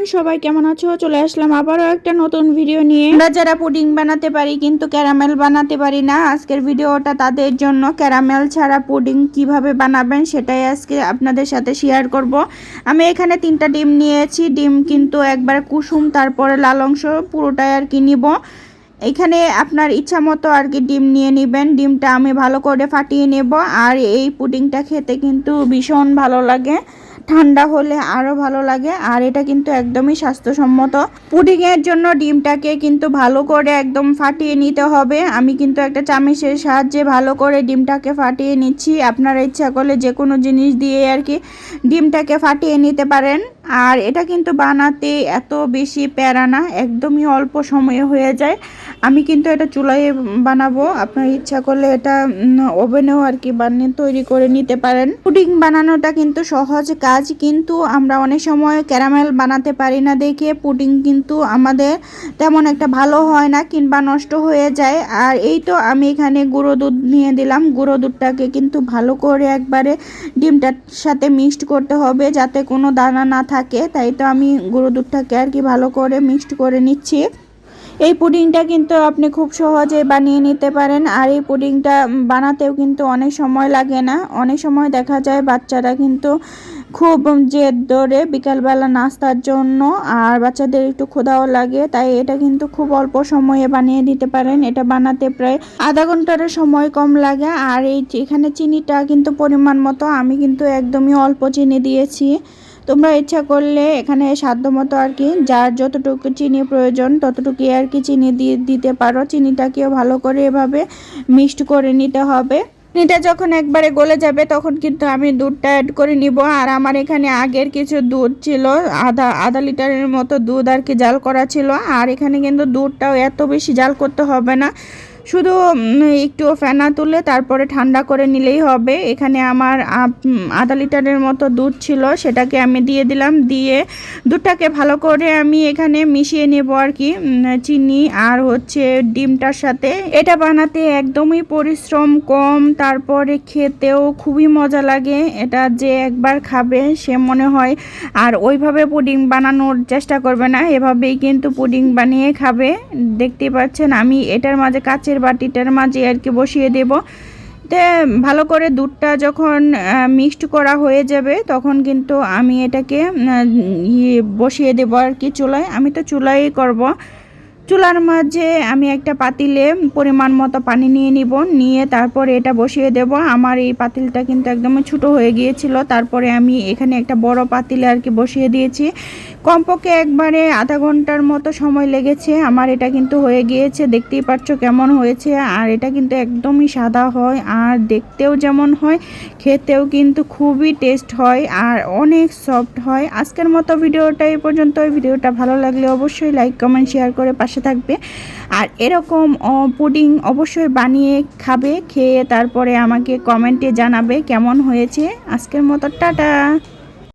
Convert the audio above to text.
Everyone সবাই কেমন আছো? চলে আসলাম আবারও একটা নতুন ভিডিও নিয়ে। আমরা যারা পুডিং বানাতে পারি কিন্তু ক্যারামেল বানাতে পারি না, আজকের ভিডিওটা তাদের জন্য। ক্যারামেল ছাড়া পুডিং কীভাবে বানাবেন সেটাই আজকে আপনাদের সাথে শেয়ার করব। আমি এখানে তিনটা ডিম নিয়েছি। ডিম কিন্তু একবার কুসুম, তারপরে লাল অংশ, পুরোটাই আর কি নিব। এখানে আপনার ইচ্ছা মতো আর কি ডিম নিয়ে নেবেন। ডিমটা আমি ভালো করে ফাটিয়ে নেব। আর এই পুডিংটা খেতে কিন্তু ভীষণ ভালো লাগে। ঠান্ডা হলে আরও ভালো লাগে। আর এটা কিন্তু একদমই স্বাস্থ্যসম্মত। পুডিংয়ের জন্য ডিমটাকে কিন্তু ভালো করে একদম ফাটিয়ে নিতে হবে। আমি কিন্তু একটা চামিচের সাহায্যে ভালো করে ডিমটাকে ফাটিয়ে নিচ্ছি। আপনারা ইচ্ছা করলে যে কোনো জিনিস দিয়ে আর কি ডিমটাকে ফাটিয়ে নিতে পারেন। আর এটা কিন্তু বানাতে এত বেশি প্যারা না, একদমই অল্প সময়ে হয়ে যায়। আমি কিন্তু এটা চুলায় বানাবো, আপনার ইচ্ছা করলে এটা ওভেনেও আর কি বানিয়ে তৈরি করে নিতে পারেন। পুডিং বানানোটা কিন্তু সহজ কাজ, কিন্তু আমরা অনেক সময় ক্যারামেল বানাতে পারি না দেখে। পুডিং কিন্তু আমাদের তেমন একটা ভালো হয় না, কিংবা নষ্ট হয়ে যায়। আর এই তো আমি এখানে গুঁড়ো দুধ নিয়ে দিলাম। গুঁড়ো দুধটাকে কিন্তু ভালো করে একবারে ডিমটার সাথে মিক্সড করতে হবে, যাতে কোনো দানা না থাকে। তাই তো আমি গুঁড়ো দুধটাকে আর কি ভালো করে মিক্সড করে নিচ্ছি। এই পুডিংটা কিন্তু আপনি খুব সহজে বানিয়ে নিতে পারেন, আর এই পুডিংটা বানাতেও কিন্তু অনেক সময় লাগে না। অনেক সময় দেখা যায় বাচ্চারা কিন্তু খুব জেদ ধরে বিকালবেলা নাস্তার জন্য, আর বাচ্চাদের একটু ক্ষুধাও লাগে, তাই এটা কিন্তু খুব অল্প সময়ে বানিয়ে দিতে পারেন। এটা বানাতে প্রায় আধা ঘণ্টার সময় কম লাগে, আর এই এখানে চিনিটা কিন্তু পরিমাণ মতো, আমি কিন্তু একদমই অল্প চিনি দিয়েছি। তোমরা ইচ্ছা করলে এখানে সাধ্য মতো আর কি, যার যতটুকু চিনি প্রয়োজন, ততটুকুই আর কি চিনি দিয়ে দিতে পারো। চিনিটাকেও ভালো করে এভাবে মিক্সড করে নিতে হবে। চিনিটা যখন একবারে গলে যাবে, তখন কিন্তু আমি দুধটা অ্যাড করে নিব। আর আমার এখানে আগের কিছু দুধ ছিল, আধা আধা লিটারের মতো দুধ আর কি জাল করা ছিল। আর এখানে কিন্তু দুধটাও এত বেশি জাল করতে হবে না। শুধু একটু ফেনা তুলে তারপরে ঠান্ডা করে নিলেই হবে। এখানে আমার আধা লিটারের মতো দুধ ছিল, সেটাকে আমি দিয়ে দিলাম। দিয়ে দুধটাকে ভালো করে আমি এখানে মিশিয়ে নেব আর কি চিনি আর হচ্ছে ডিমটার সাথে। এটা বানাতে একদমই পরিশ্রম কম, তারপরে খেতেও খুবই মজা লাগে। এটা যে একবার খাবে, সে মনে হয় আর ওইভাবে পুডিং বানানোর চেষ্টা করবে না, এভাবেই কিন্তু পুডিং বানিয়ে খাবে। দেখতে পাচ্ছেন, আমি এটার মাঝে কাচের বাটিটার মাঝে আর কি বসিয়ে দেব। তে ভালো করে দুধটা যখন মিক্সড করা হয়ে যাবে, তখন কিন্তু আমি এটাকে বসিয়ে দেবো আর কি চুলায়। আমি তো চুলাই করব। চুলার মাঝে আমি একটা পাতিলে পরিমাণ মতো পানি নিয়ে নিব, নিয়ে তারপরে এটা বসিয়ে দেব। আমার এই পাতিলটা কিন্তু একদমই ছোটো হয়ে গিয়েছিল, তারপরে আমি এখানে একটা বড় পাতিলে আর কি বসিয়ে দিয়েছি। কমপক্ষে একবারে আধা ঘণ্টার মতো সময় লেগেছে, আমার এটা কিন্তু হয়ে গিয়েছে, দেখতেই পাচ্ছ কেমন হয়েছে। আর এটা কিন্তু একদমই সাদা হয়, আর দেখতেও যেমন হয়, খেতেও কিন্তু খুবই টেস্ট হয়, আর অনেক সফট হয়। আজকের মতো ভিডিওটা এই পর্যন্ত ভিডিওটা ভালো লাগলে অবশ্যই লাইক, কমেন্ট, শেয়ার করে পাশে থাকবে। আর এরকম পুডিং অবশ্যই বানিয়ে খাবে, খেয়ে তারপরে আমাকে কমেন্টে জানাবে কেমন হয়েছে। আজকের মতো, টাটা!